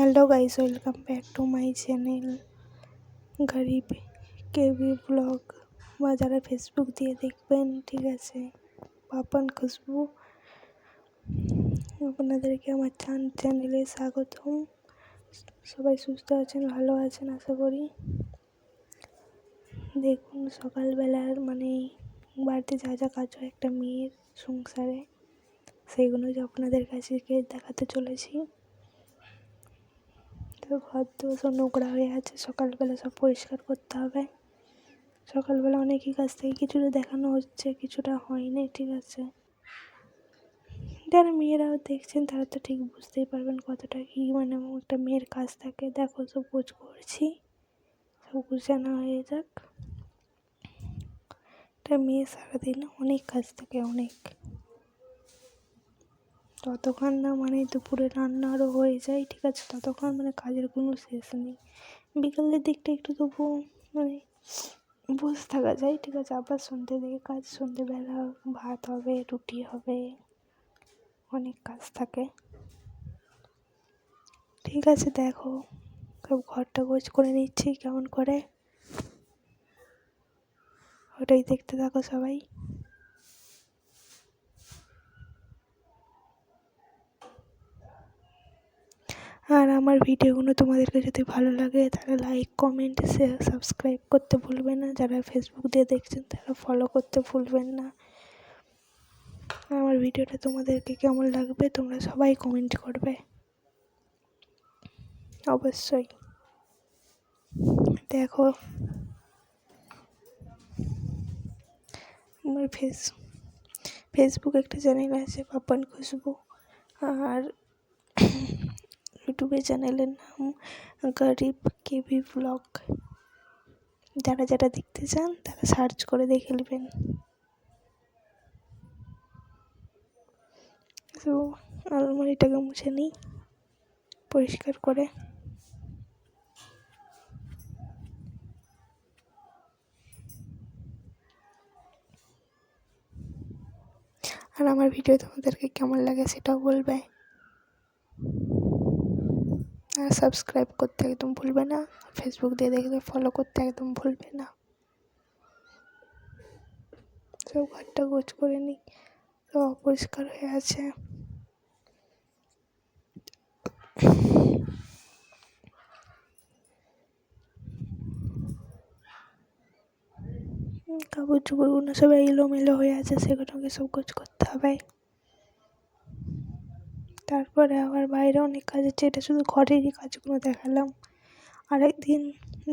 Hello guys welcome back to my channel গরিব কেবি blog বা যারা ফেসবুক দিয়ে দেখবেন, ঠিক আছে? পাপন খুশবু। আপনাদেরকে আমার চান চ্যানেলে স্বাগতম। সবাই সুস্থ আছেন, ভালো আছেন, আশা করি। দেখুন, সকালবেলার মানে বাড়িতে যা যা কাজ হয়, একটা মেয়ের সংসারে সেইগুলো যে আপনাদের কাছে দেখাতে চলেছি। তো ঘর তো সব নোংরা হয়ে আছে। সকালবেলা সব পরিষ্কার করতে হবে। সকালবেলা অনেকই কাছ থেকে কিছুটা দেখানো হচ্ছে, কিছুটা হয়নি, ঠিক আছে। যারা মেয়েরাও দেখছেন, তারা তো ঠিক বুঝতেই পারবেন কতটা কী মানে একটা মেয়ের কাজ থাকে, দেখো, সব গোছ করছি। সব গুছানো হয়ে যাক। একটা মেয়ে সারাদিন অনেক কাজ থাকে, অনেক। ততক্ষণ না মানে দুপুরে রান্না আরও হয়ে যায়, ঠিক আছে? ততক্ষণ মানে কাজের কোনো শেষ নেই। বিকালের দিকটা একটু তবু মানে বসে থাকা যায়, ঠিক আছে? আবার সন্ধ্যে থেকে কাজ, সন্ধ্যেবেলা ভাত হবে, রুটি হবে, অনেক কাজ থাকে। ঠিক আছে, দেখো। সব ঘরটা গোছ করে নিচ্ছি, কেমন করে? ওটাই দেখতে থাকো সবাই। আর আমার ভিডিওগুলো তোমাদেরকে যদি ভালো লাগে, তাহলে লাইক কমেন্ট শেয়ার সাবস্ক্রাইব করতে ভুলবে না। যারা ফেসবুক দিয়ে দেখছেন, তারা ফলো করতে ভুলবেন না। আমার ভিডিওটা তোমাদেরকে কেমন লাগবে, তোমরা সবাই কমেন্ট করবে। অবশ্যই। দেখো। আমার ফেস ফেসবুক একটা চ্যানেল আছে পাপন খুশবু। আর ইউটিউবের চ্যানেলের নাম গরিব কেবি ব্লগ। যারা যারা দেখতে চান, তারা সার্চ করে দেখে নেবেন। তো আলমারিটাকে মুছে নিই, পরিষ্কার করে। আর আমার ভিডিও তোমাদেরকে কেমন লাগে সেটাও বলবে। আর সাবস্ক্রাইব করতে একদম ভুলবে না। ফেসবুক দিয়ে দেখলে ফলো করতে একদম ভুলবে না। সব ঘরটা গোছ করে নিই। সব অপরিষ্কার হয়ে আছে। কাপড় চোপড়গুলো সব এলোমেলো হয়ে আছে, সেগুলোকে সব গোছ করতে হবে। তারপরে আবার বাইরে অনেক কাজ আছে। এটা শুধু ঘরেরই কাজগুলো দেখালাম। আরেকদিন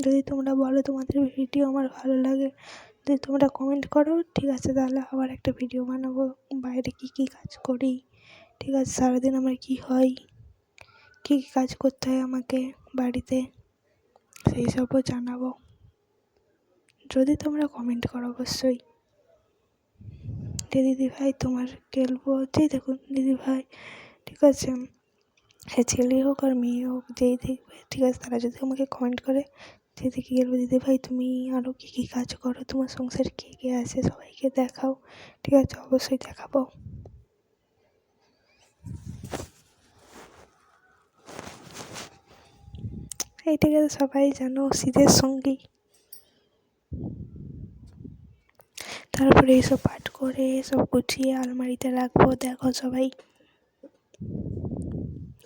যদি তোমরা বলো তোমাদের ভিডিও আমার ভালো লাগে, যদি তোমরা কমেন্ট করো, ঠিক আছে, তাহলে আবার একটা ভিডিও বানাবো। বাইরে কী কী কাজ করি, ঠিক আছে, সারাদিন আমার কী হয়, কী কী কাজ করতে হয় আমাকে বাড়িতে, সেই সবও জানাব। যদি তোমরা কমেন্ট করো অবশ্যই। যে দিদিভাই তোমার গেলবো যেই দেখুন দিদিভাই ঠিক আছে। সে ছেলে হোক আর মেয়ে হোক, যেই দেখবে, ঠিক আছে, তারা যদি আমাকে কমেন্ট করে, যে দেখি গেলবো দিদিভাই তুমি আরও কী কী কাজ করো? তোমার সংসারে কে কে আছে? সবাইকে দেখাও, ঠিক আছে, অবশ্যই দেখাবো। এই এইটাকে তো সবাই জানো, শীতের সঙ্গী। তারপরে এইসব পাঠ করে, সব গুছিয়ে আলমারিতে রাখব, দেখো সবাই।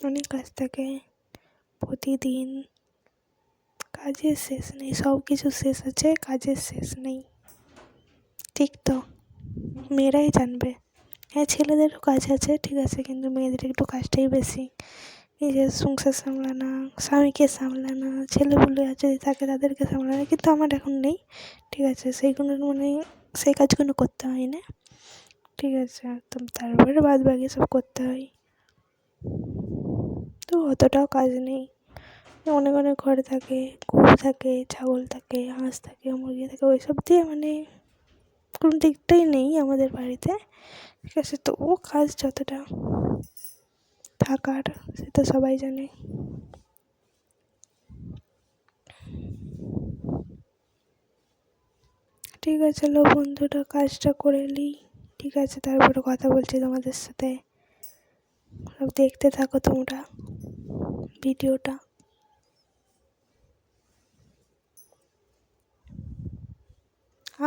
অনেক কাজ থাকে। প্রতিদিন কাজের শেষ নেই সব কিছু শেষ আছে, কাজের শেষ নেই। ঠিক তো? মেয়েরাই জানবে। হ্যাঁ ছেলেদেরও কাজ আছে, ঠিক আছে, কিন্তু মেয়েদের একটু কাজটাই বেশি। নিজের সংসার সামলানো, স্বামীকে সামলানো ছেলেপুলে যদি থাকে তাদেরকে সামলানো, কিন্তু আমার এখন নেই। ঠিক আছে, সেইগুলো মানে সেই কাজগুলো করতে হয় না। ঠিক আছে একদম তারপরে বাদ বাকি সব করতে হয়। তো অতটাও কাজ নেই। অনেক অনেক ঘর থাকে গরু থাকে, ছাগল থাকে, হাঁস থাকে, মুরগি থাকে ওই সব দিয়ে মানে কোনো দিকটাই নেই আমাদের বাড়িতে। ঠিক আছে, তবুও কাজ যতটা থাকার সেটা সবাই জানে। ঠিক আছে, লো বন্ধুরা কাজটা করে নিই। ঠিক আছে, তারপরে কথা বলছি তোমাদের সাথে। দেখতে থাকো তোমরা। ভিডিওটা।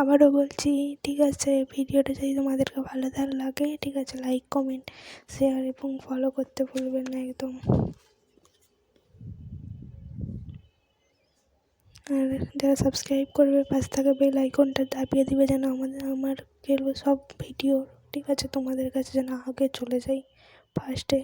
আবারও বলছি, ঠিক আছে, ভিডিওটা যদি তোমাদেরকে ভালো লাগে, ঠিক আছে লাইক কমেন্ট শেয়ার এবং ফলো করতে ভুলবেন না একদম। আর যারা সাবস্ক্রাইব করবে, পাশ থেকে বেল আইকনটা দাবিয়ে দিবে যেন আমাদের, আমার সব ভিডিও ঠিক আছে, তোমাদের কাছে যেন আগে চলে যায় ফার্স্টে